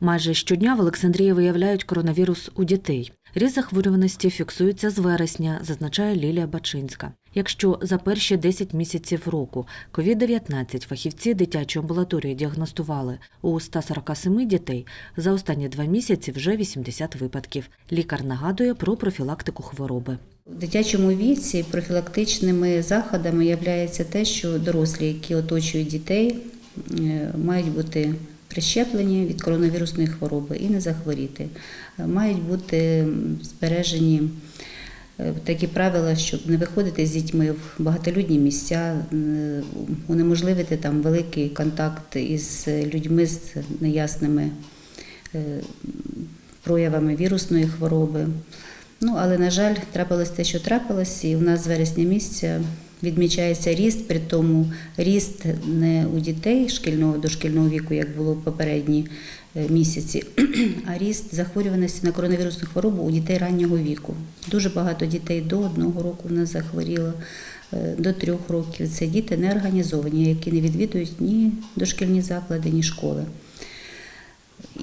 Майже щодня в Олександрії виявляють коронавірус у дітей. Ріст захворюваності фіксується з вересня, зазначає Лілія Бачинська. Якщо за перші 10 місяців року COVID-19 фахівці дитячої амбулаторії діагностували у 147 дітей, за останні два місяці вже 80 випадків. Лікар нагадує про профілактику хвороби. В дитячому віці профілактичними заходами є те, що дорослі, які оточують дітей, е, мають бути прищеплені від коронавірусної хвороби і не захворіти. Е, Мають бути збережені е, такі правила, щоб не виходити з дітьми в багатолюдні місця, унеможливити там великий контакт із людьми з неясними е, проявами вірусної хвороби. Ну, але, на жаль, трапилось те, що трапилось, і у нас з вересня місяця відмічається ріст, при тому ріст не у дітей шкільного дошкільного віку, як було в попередні е, місяці, а ріст захворюваності на коронавірусну хворобу у дітей раннього віку. Дуже багато дітей до одного року в нас захворіло, е, до трьох років. Це діти неорганізовані, які не відвідують ні дошкільні заклади, ні школи.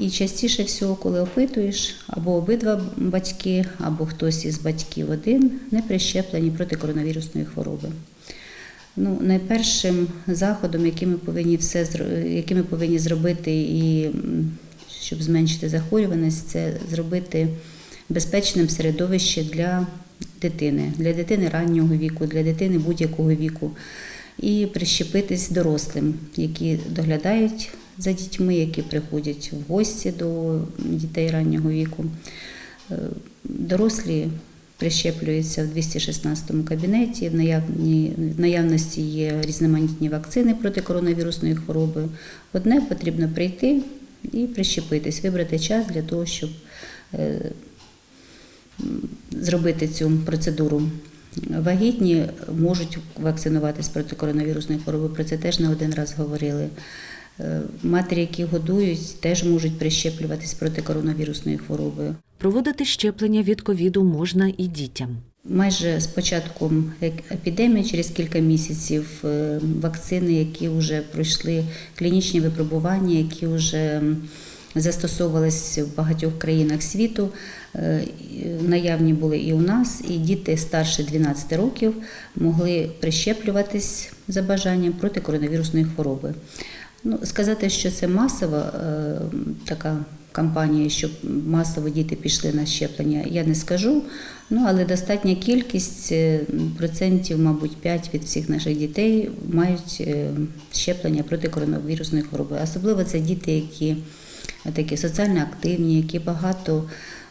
І частіше всього, коли опитуєш, або обидва батьки, або хтось із батьків один не прищеплені проти коронавірусної хвороби. Ну, найпершим заходом, який ми повинні все який ми повинні зробити, і щоб зменшити захворюваність, це зробити безпечним середовище для дитини, для дитини раннього віку, для дитини будь-якого віку, і прищепитись дорослим, які доглядають за дітьми, які приходять в гості до дітей раннього віку. Е, Дорослі прищеплюються в 216 кабінеті. В наявні- в наявності є різноманітні вакцини проти коронавірусної хвороби. Одне потрібно прийти і прищепитись, вибрати час для того, щоб е, зробити цю процедуру. Вагітні можуть вакцинуватись проти коронавірусної хвороби. Про це теж не один раз говорили. Е, Матері, які годують, теж можуть прищеплюватись проти коронавірусної хвороби. Проводити щеплення від ковіду можна і дітям. Майже з початком епідемії, через кілька місяців, е, вакцини, які вже пройшли клінічні випробування, які вже застосовувалися в багатьох країнах світу, е, наявні були і у нас, і діти старше 12 років могли прищеплюватись за бажанням проти коронавірусної хвороби. Ну, сказати, що це масова е, така кампанія, щоб масово діти пішли на щеплення, я не скажу. Ну, але достатня кількість е, процентів, мабуть, 5 від всіх наших дітей мають е, щеплення проти коронавірусної хвороби. Особливо це діти, які такі соціально активні, які багато.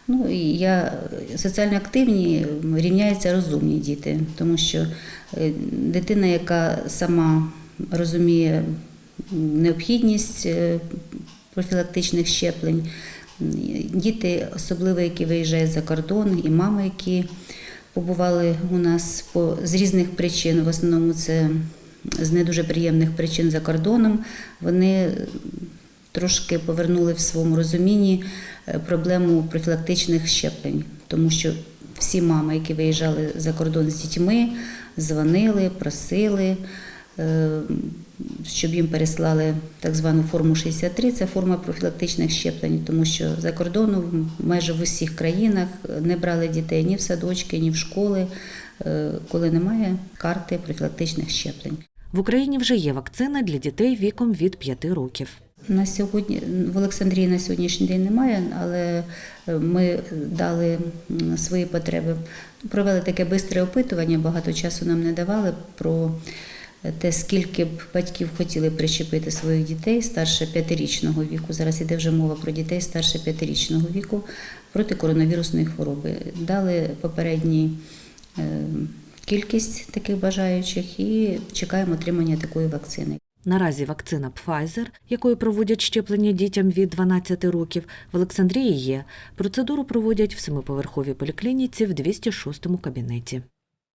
Ну я соціально активні рівняються розумні діти, тому що е, дитина, яка сама розуміє необхідність е, профілактичних щеплень, діти, особливо які виїжджають за кордон, і мами, які побували у нас по з різних причин. В основному це з не дуже приємних причин за кордоном. Вони трошки повернули в своєму розумінні е, проблему профілактичних щеплень, тому що всі мами, які виїжджали за кордон з дітьми, дзвонили, просили. Е, Щоб їм переслали так звану форму 63, це форма профілактичних щеплень, тому що за кордоном майже в усіх країнах не брали дітей ні в садочки, ні в школи, е, коли немає карти профілактичних щеплень. В Україні вже є вакцина для дітей віком від 5 років. На сьогодні в Олександрії на сьогоднішній день немає, але е, ми дали свої потреби. Провели таке бистре опитування, багато часу нам не давали про те, скільки б батьків хотіли прищепити своїх дітей старше п'ятирічного віку. Зараз іде вже мова про дітей старше п'ятирічного віку проти коронавірусної хвороби. Дали попередній е, кількість таких бажаючих і чекаємо отримання такої вакцини. Наразі вакцина Pfizer, якою проводять щеплення дітям від 12 років, в Олександрії є. Процедуру проводять в семиповерховій поліклініці в 206 кабінеті.